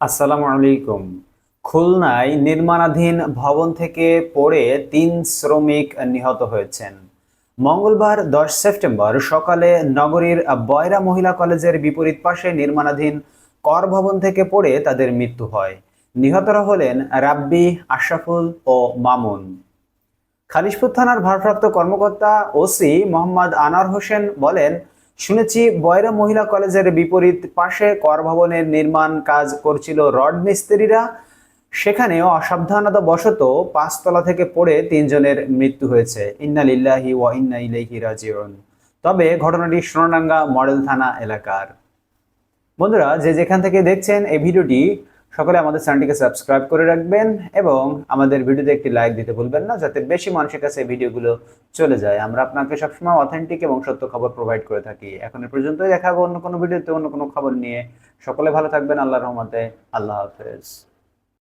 আসসালামু আলাইকুম। খুলনায় নির্মাণাধীন ভবন থেকে পড়ে তিন শ্রমিক নিহত হয়েছেন। মঙ্গলবার দশ সেপ্টেম্বর সকালে নগরীর বয়রা মহিলা কলেজের বিপরীত পাশে নির্মাণাধীন কর ভবন থেকে পড়ে তাদের মৃত্যু হয়। নিহতরা হলেন রাব্বি, আশরাফুল ও মামুন। খালিশপুর থানার ভারপ্রাপ্ত কর্মকর্তা ওসি মোহাম্মদ আনার হোসেন বলেন শুনেছি বয়রা মহিলা কলেজের বিপরীত পাশে কর ভবনের নির্মাণ কাজ করছিল রড মিস্ত্রিরা। সেখানেও অসাবধানতা বশত পাঁচতলা থেকে পড়ে তিনজনের মৃত্যু হয়েছে। ইন্না লিল্লাহি ওয়া ইন্না ইলাইহি রাজিউন। তবে ঘটনাটি সোনাডাঙ্গা মডেল থানা এলাকার। বন্ধুরা, যে যেখান থেকে দেখছেন এই ভিডিওটি সকলে আমাদের চ্যানেলটিকে সাবস্ক্রাইব করে রাখবেন এবং আমাদের ভিডিওতে একটি লাইক দিতে ভুলবেন না, যাতে বেশি মানুষের কাছে এই ভিডিওগুলো চলে যায়। আমরা আপনাকে সবসময় অথেন্টিক এবং সত্য খবর প্রোভাইড করে থাকি। এখন পর্যন্তই দেখা হবে অন্য কোনো ভিডিওতে, অন্য কোনো খবর নিয়ে। সকলে ভালো থাকবেন আল্লাহ রহমতে। আল্লাহ হাফেজ।